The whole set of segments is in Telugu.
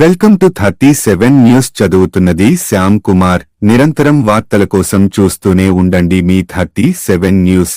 Welcome to thirty seven news చదువుతున్నది శ్యామ్ కుమార్. నిరంతరం వార్తల కోసం చూస్తూనే ఉండండి మీ థర్టీ సెవెన్ న్యూస్.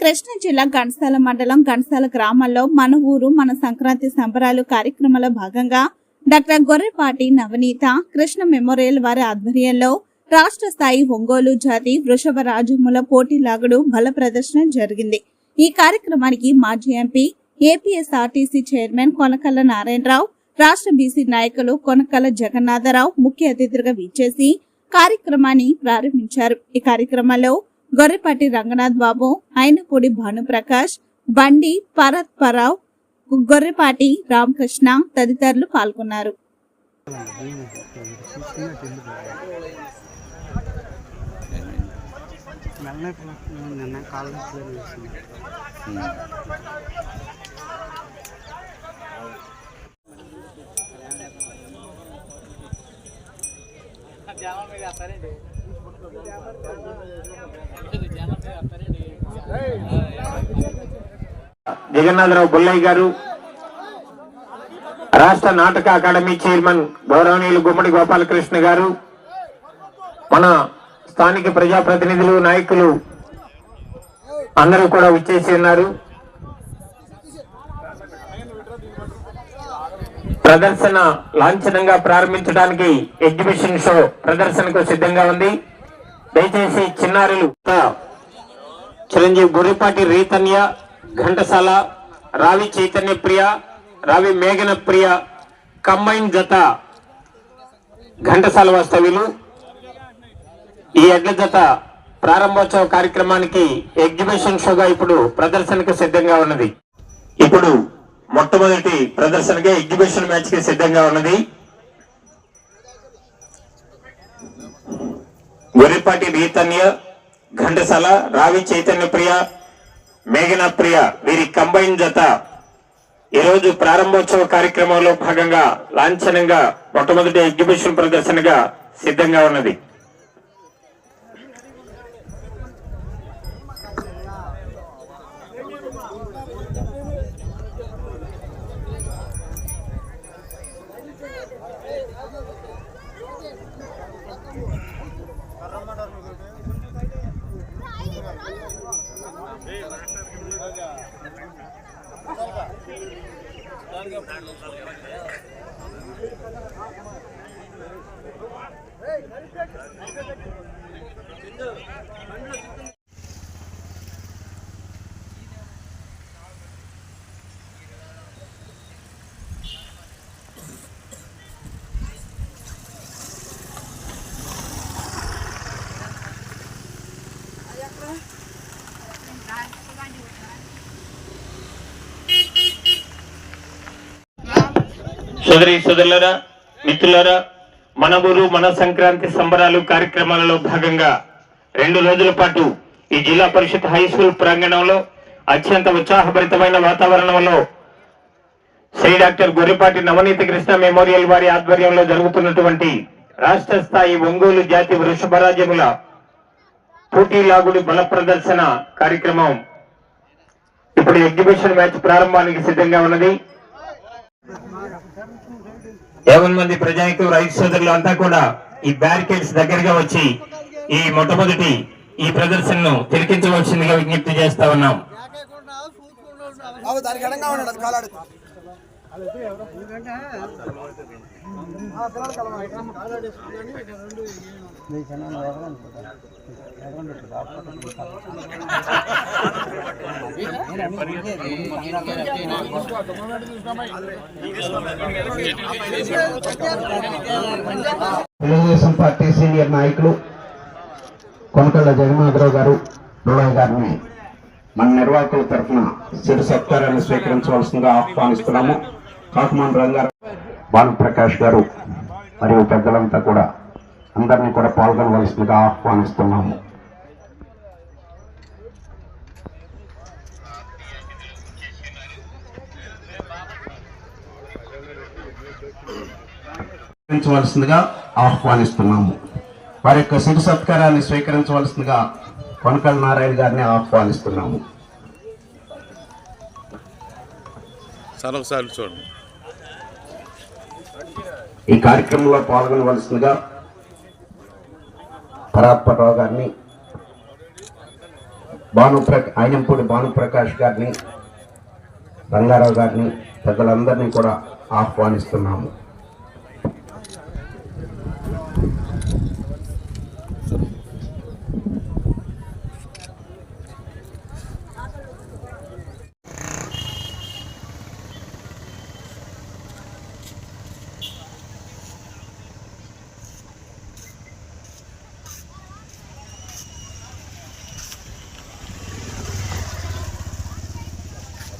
కృష్ణా జిల్లా గణసాల మండలం గణసాల గ్రామంలో మన ఊరు మన సంక్రాంతి సంబరాలు కార్యక్రమంలో భాగంగా డాక్టర్ గొర్రెపాటి నవనీత కృష్ణ మెమోరియల్ వారి ఆధ్వర్యంలో రాష్ట్ర స్థాయి ఒంగోలు జాతి వృషభ రాజముల పోటీలాగడు బల ప్రదర్శన జరిగింది. ఈ కార్యక్రమానికి మాజీ MP APSRTC chairman Konakalla Narayana Rao రాష్ట్ర బీసీ నాయకులు కొనకల్ల జగన్నాథరావు ముఖ్య అతిథిగా విచ్చేసి కార్యక్రమాన్ని ప్రారంభించారు. ఈ కార్యక్రమంలో గొర్రెపాటి రంగనాథ్ బాబు అయినపూడి భానుప్రకాష్ బండి పరత్ పరావ్ గొర్రెపాటి రామకృష్ణ తదితరులు పాల్గొన్నారు. నిన్న జగన్నాథరావు బుల్లయ్య గారు రాష్ట్ర నాటక అకాడమీ చైర్మన్ గౌరవనీయులు గుమ్మడి గోపాలకృష్ణ గారు మన స్థానిక ప్రజాప్రతినిధులు నాయకులు అందరూ కూడా విచ్చేసి ఉన్నారు. ప్రదర్శన లాంఛనంగా ప్రారంభించడానికి ఎగ్జిబిషన్ షో ప్రదర్శనకు సిద్ధంగా ఉంది. దయచేసి చిన్నారులు చిరంజీవి గొర్రెపాటి రీతన్య ఘంటసాల రావి చైతన్య ప్రియ రావి మేఘన ప్రియ కంబైన్ జత ఘంటసాల వాస్తవ్యులు. ఈ ఎడ్ల జత ప్రారంభోత్సవ కార్యక్రమానికి ఎగ్జిబిషన్ షోగా ఇప్పుడు ప్రదర్శనకు సిద్ధంగా ఉన్నది. ఇప్పుడు మొట్టమొదటి ప్రదర్శనగా ఎగ్జిబిషన్ మ్యాచ్కి సిద్ధంగా ఉన్నది. గొర్రెపాటి రీతన్య ఘంటసాల రావి చైతన్య ప్రియ మేఘన ప్రియ వీరి కంబైన్ జత. ఈ రోజు ప్రారంభోత్సవ కార్యక్రమంలో భాగంగా లాంఛనంగా మొట్టమొదటి ఎగ్జిబిషన్ ప్రదర్శనగా సిద్ధంగా ఉన్నది. సోదరి సోదరులరా మిత్రులరా మన ఊరు మన సంక్రాంతి సంబరాలు కార్యక్రమాలలో భాగంగా రెండు రోజుల పాటు ఈ జిల్లా పరిషత్ హై స్కూల్ ప్రాంగణంలో అత్యంత ఉత్సాహభరితమైన వాతావరణంలో శ్రీ డాక్టర్ గొర్రెపాటి నవనీత కృష్ణ మెమోరియల్ వారి ఆధ్వర్యంలో జరుగుతున్నటువంటి రాష్ట్ర స్థాయి ఒంగోలు జాతి వృషభరాజ్యముల పోటీలాగుడి బల ప్రదర్శన కార్యక్రమం ఇప్పుడు ఎగ్జిబిషన్ మ్యాచ్ ప్రారంభానికి సిద్ధంగా ఉన్నది. యాభై మంది ప్రజానికులు రైతు సోదరులు అంతా కూడా ఈ బ్యారికేడ్స్ దగ్గరగా వచ్చి ఈ మొట్టమొదటి ఈ ప్రదర్శనను తిరిగించవలసిందిగా విజ్ఞప్తి చేస్తా ఉన్నాం. తెలుగుదేశం పార్టీ సీనియర్ నాయకులు కొనకళ్ళ జగన్నాథరావు గారు రుళయ్య గారిని మన నిర్వాహకుల తరఫున సిరి సత్కారాన్ని స్వీకరించవలసిందిగా ఆహ్వానిస్తున్నాము. కాకుమాన్ రంగారావు భానుప్రకాష్ గారు మరియు పెద్దలంతా కూడా అందరినీ కూడా పాల్గొనవలసిందిగా ఆహ్వానిస్తున్నాము. స్వీకరించవలసిందిగా ఆహ్వానిస్తున్నాము. వారి యొక్క సిరి సత్కారాన్ని స్వీకరించవలసిందిగా కొనకల్ నారాయణ గారిని ఆహ్వానిస్తున్నాము. చూడండి. ఈ కార్యక్రమంలో పాల్గొనవలసిందిగా పరాత్పరరావు గారిని భానుప్ర ఆయనంపూడి భానుప్రకాష్ గారిని రంగారావు గారిని పెద్దలందరినీ కూడా ఆహ్వానిస్తున్నాము.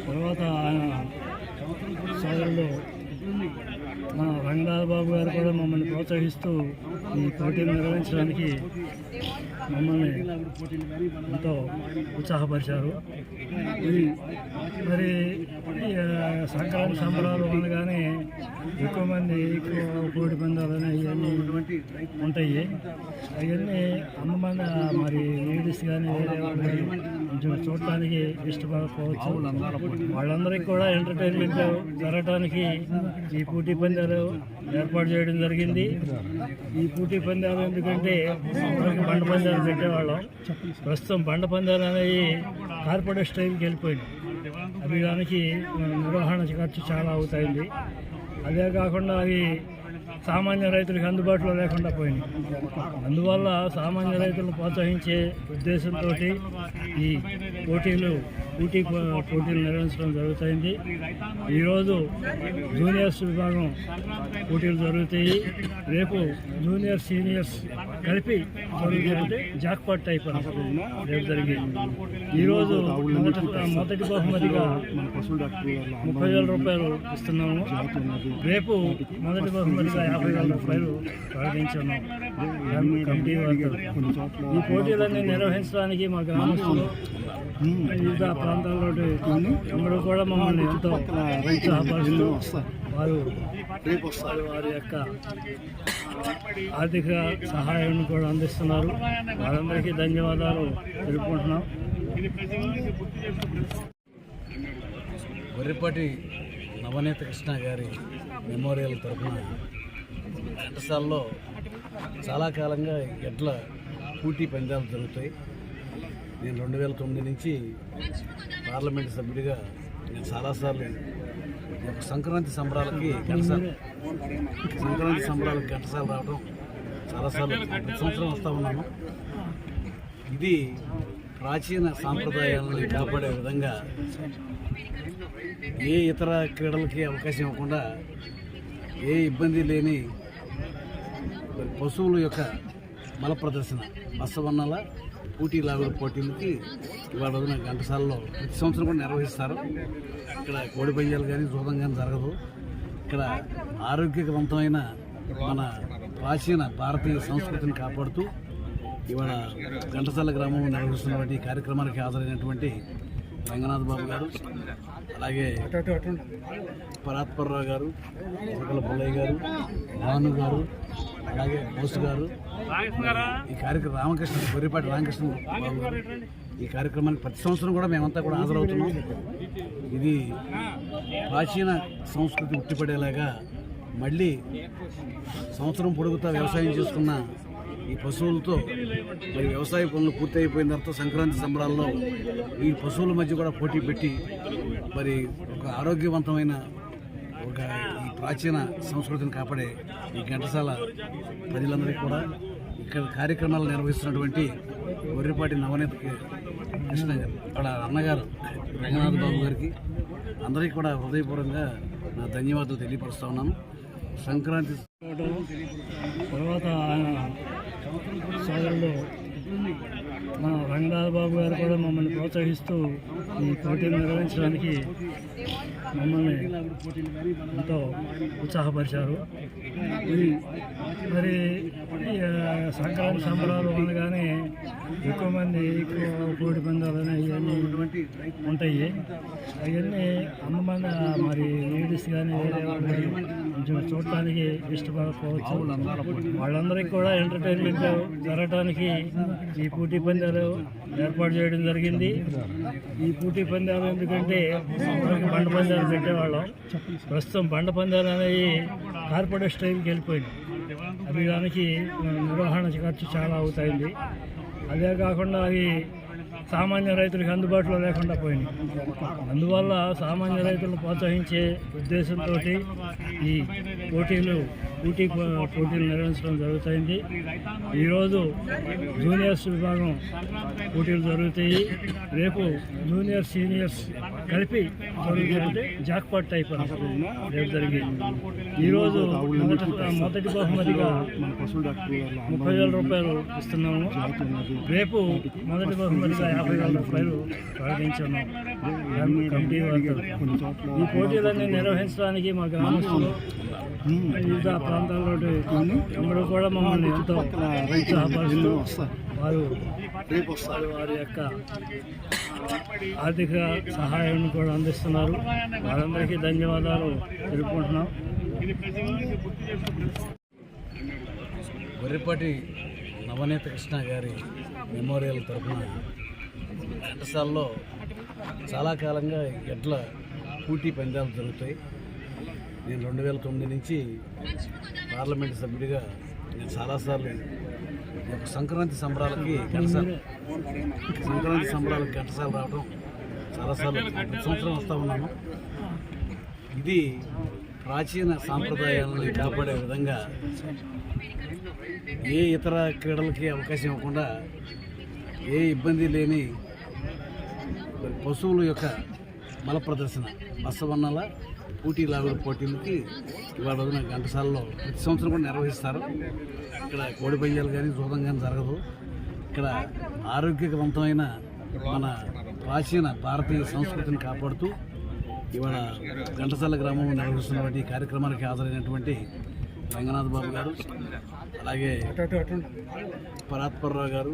తర్వాత ఆయన సోదరులు మన రంగనాథ్ బాబు గారు కూడా మమ్మల్ని ఈ పోటీలు నిర్వహించడానికి మమ్మల్ని ఎంతో ఉత్సాహపరిచారు. మరి సంక్రాంతి సంబరాలు అనగానే ఎక్కువ మంది ఎక్కువ కోడి పందాలు అనేవి ఉంటాయి. అవన్నీ అమ్మమంది మరి లేడీస్ కానీ వేరే వాళ్ళు కొంచెం చూడటానికి ఇష్టపడకపోవచ్చు. వాళ్ళందరికీ కూడా ఎంటర్టైన్మెంట్ జరగటానికి ఈ పోటీ పందాలు ఏర్పాటు చేయడం జరిగింది. ఈ పోటీ పందాలు ఎందుకంటే బండ పందాలు పెట్టేవాళ్ళం. ప్రస్తుతం బండ పందాలు అనేవి కార్పొరేట్ స్టైల్కి వెళ్ళిపోయింది అవి దానికి నిర్వహణ ఖర్చు చాలా అవుతాయింది. అదే కాకుండా అవి సామాన్య రైతులకు అందుబాటులో లేకుండా పోయింది. అందువల్ల సామాన్య రైతులను ప్రోత్సహించే ఉద్దేశంతో ఈ పోటీలు పోటీ పోటీలు నిర్వహించడం జరుగుతుంది. ఈరోజు జూనియర్స్ విభాగం పోటీలు జరుగుతాయి. రేపు జూనియర్ సీనియర్స్ కలిపి జరుగుతుంటే జాక్పాట్ టైప్ రేపు జరిగింది. ఈరోజు మొదటి మొదటి బహుమతిగా ముప్పై వేల రూపాయలు ఇస్తున్నాము. రేపు మొదటి బహుమతిగా యాభై వేల రూపాయలు ప్రకటించాము. కమిటీ వారు ఈ పోటీలన్నీ నిర్వహించడానికి మా గ్రామస్తులు వివిధ ప్రాంతాల్లో అందరూ కూడా మమ్మల్ని ఎంతో ఉత్సాహపరుస్తూ వారు వారి యొక్క ఆర్థిక సహాయాన్ని కూడా అందిస్తున్నారు. వారందరికీ ధన్యవాదాలు తెలుపుకుంటున్నాం. వరిపాటి నవనీత కృష్ణ గారి మెమోరియల్ తరఫున ఘంటసాలలో చాలా కాలంగా ఎడ్ల పూటీ పందాలు జరుగుతాయి. నేను రెండు వేల తొమ్మిది నుంచి పార్లమెంట్ సభ్యుడిగా నేను చాలాసార్లు ఒక సంక్రాంతి సంబరాలకి ఘంటసాల సంక్రాంతి సంబరాలకి ఘంటసాల రావడం చాలాసార్లు ప్రతి సంవత్సరం వస్తూ ఉన్నాను. ఇది ప్రాచీన సాంప్రదాయాలను కాపాడే విధంగా ఏ ఇతర క్రీడలకి అవకాశం ఇవ్వకుండా ఏ ఇబ్బంది లేని పశువుల యొక్క మల ప్రదర్శన బస్సవన్నల పోటీ లాగుడు పోటీలకి ఇవాళ రోజున ఘంటసాలలో ప్రతి సంవత్సరం కూడా నిర్వహిస్తారు. ఇక్కడ కోడి పంజాలు కానీ జూదం కానీ జరగదు. ఇక్కడ ఆరోగ్యవంతమైన మన ప్రాచీన భారతీయ సంస్కృతిని కాపాడుతూ ఇవాళ ఘంటసాల గ్రామంలో నిర్వహిస్తున్నటువంటి కార్యక్రమానికి హాజరైనటువంటి రంగనాథ్ బాబు గారు అలాగే పరాత్పర్రావు గారు ఒకల పుల్లయ్య గారు భాను గారు అలాగే బోసు గారు ఈ కార్యక్రమం రామకృష్ణ గొర్రెపాటి రామకృష్ణ ఈ కార్యక్రమానికి ప్రతి సంవత్సరం కూడా మేమంతా కూడా హాజరవుతున్నాం. ఇది ప్రాచీన సంస్కృతి ఉట్టిపడేలాగా మళ్ళీ సంవత్సరం పొడుగుతా వ్యవసాయం చేసుకున్న ఈ పశువులతో మరి వ్యవసాయ పనులు పూర్తి అయిపోయిన తర్వాత సంక్రాంతి సంబరాల్లో ఈ పశువుల మధ్య కూడా పోటీ పెట్టి మరి ఒక ఆరోగ్యవంతమైన ఒక ఈ ప్రాచీన సంస్కృతిని కాపాడే ఈ ఘంటసాల ప్రజలందరికీ కూడా ఇక్కడ కార్యక్రమాలు నిర్వహిస్తున్నటువంటి గొర్రెపాటి నవనీత కృష్ణ అక్కడ అన్నగారు రంగనాథ్ బాబు గారికి అందరికీ కూడా హృదయపూర్వకంగా నా ధన్యవాదాలు తెలియపరుస్తా ఉన్నాను. సంక్రాంతి తర్వాత ఆయన సోదరులు మా రంగనాథ్ బాబు గారు కూడా మమ్మల్ని ప్రోత్సహిస్తూ ఈ పోటీలు నిర్వహించడానికి మమ్మల్ని ఎంతో ఉత్సాహపరిచారు. మరి సంక్రాంతి సంబరాలు అనగానే ఎక్కువ మంది ఎక్కువ కోడి పందాలు అనేవి ఇవన్నీ ఉంటాయి. అవన్నీ అమ్మమంది మరి లేడీస్ కానీ వేరే వాళ్ళు కొంచెం చూడటానికి ఇష్టపడకపోవచ్చు. వాళ్ళందరికీ కూడా ఎంటర్టైన్మెంట్ జరగటానికి ఈ పోటీ పందాలు ఏర్పాటు చేయడం జరిగింది. ఈ పోటీ పందాలు ఎందుకంటే బండి పందాలు పెట్టేవాళ్ళం? ప్రస్తుతం బండ పందాలు అనేవి కార్పొరేట్ స్టైల్కి వెళ్ళిపోయింది. అవి దానికి నిర్వహణ ఖర్చు చాలా అవుతాయింది. అదే కాకుండా అవి సామాన్య రైతులకు అందుబాటులో లేకుండా పోయింది అందువల్ల సామాన్య రైతులను ప్రోత్సహించే ఉద్దేశంతో ఈ పోటీలు పోటీ పోటీలు నిర్వహించడం జరుగుతుంది. ఈరోజు జూనియర్స్ విభాగం పోటీలు జరుగుతాయి. రేపు జూనియర్ సీనియర్స్ కలిపి జరుగుతుంటే జాక్పాట్ టైప్ అని రేపు జరిగింది. ఈరోజు మొదటి బహుమతిగా ముప్పై వేల రూపాయలు ఇస్తున్నాము. రేపు మొదటి బహుమతిగా యాభై వేల రూపాయలు ప్రకటించాము. కమిటీ ఈ పోటీలన్నీ నిర్వహించడానికి మా గ్రామస్తులు వివిధ ప్రాంతాల్లో అందరూ కూడా మమ్మల్ని ఎంతో ఉత్సాహపరుస్తూ వారు వారి యొక్క ఆర్థిక సహాయాన్ని కూడా అందిస్తున్నారు. వారందరికీ ధన్యవాదాలు తెలుపుకుంటున్నాం. గొర్రెపాటి నవనీత కృష్ణ గారి మెమోరియల్ తరఫున ఘంటసాలలో చాలా కాలంగా ఎడ్ల పూటీ పందాలు జరుగుతాయి. నేను రెండు వేల తొమ్మిది నుంచి పార్లమెంట్ సభ్యుడిగా నేను చాలాసార్లు ఒక సంక్రాంతి సంబరాలకి ఘటసాలు సంక్రాంతి సంబరాలకు ఘటసాలు రావడం చాలాసార్లు సంవత్సరం వస్తూ ఉన్నాను. ఇది ప్రాచీన సాంప్రదాయాలను కాపాడే విధంగా ఏ ఇతర క్రీడలకి అవకాశం ఇవ్వకుండా ఏ ఇబ్బంది లేని పశువుల యొక్క బల ప్రదర్శన బసవన్నల పోటీ లాగుల పోటీలకి ఇవాళ రోజున ఘంటసాలలో ప్రతి సంవత్సరం కూడా నిర్వహిస్తారు. ఇక్కడ కోడి పందాలు కానీ జూదం కానీ జరగదు. ఇక్కడ ఆరోగ్యవంతమైన మన ప్రాచీన భారతీయ సంస్కృతిని కాపాడుతూ ఇవాళ ఘంటసాల గ్రామంలో నిర్వహిస్తున్నటువంటి కార్యక్రమానికి హాజరైనటువంటి రంగనాథ్ బాబు గారు అలాగే పరాత్పర్రావు గారు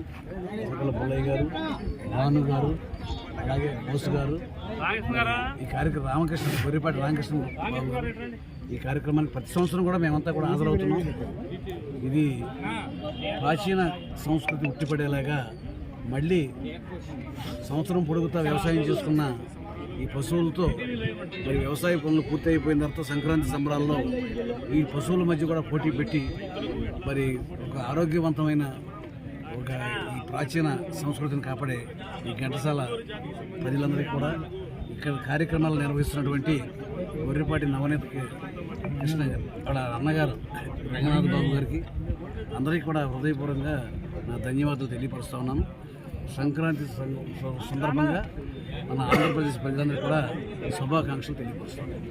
ఒకల పుల్లయ్య గారు భాను గారు అలాగే బోసు గారు. ఈ కార్యక్రమం రామకృష్ణ గొర్రెపాటి రామకృష్ణ బాబు గారు. ఈ కార్యక్రమానికి ప్రతి సంవత్సరం కూడా మేమంతా కూడా హాజరవుతున్నాం. ఇది ప్రాచీన సంస్కృతి ఉట్టిపడేలాగా మళ్ళీ సంవత్సరం పొడుగుతా వ్యవసాయం చేసుకున్న ఈ పశువులతో మరి వ్యవసాయ పనులు పూర్తయిపోయిన తర్వాత సంక్రాంతి సంబరాల్లో ఈ పశువుల మధ్య కూడా పోటీ పెట్టి మరి ఒక ఆరోగ్యవంతమైన ఒక ఈ ప్రాచీన సంస్కృతిని కాపాడే ఈ ఘంటసాల ప్రజలందరికీ కూడా ఇక్కడ కార్యక్రమాలు నిర్వహిస్తున్నటువంటి గొర్రెపాటి నవనేత కృష్ణ వాళ్ళ అన్నగారు రంగనాథ్ బాబు గారికి అందరికీ కూడా హృదయపూర్వకంగా నా ధన్యవాదాలు తెలియపరుస్తూ ఉన్నాను. సంక్రాంతి సందర్భంగా మన ఆంధ్రప్రదేశ్ ప్రజలందరూ కూడా శుభాకాంక్షలు తెలియపరుస్తున్నాం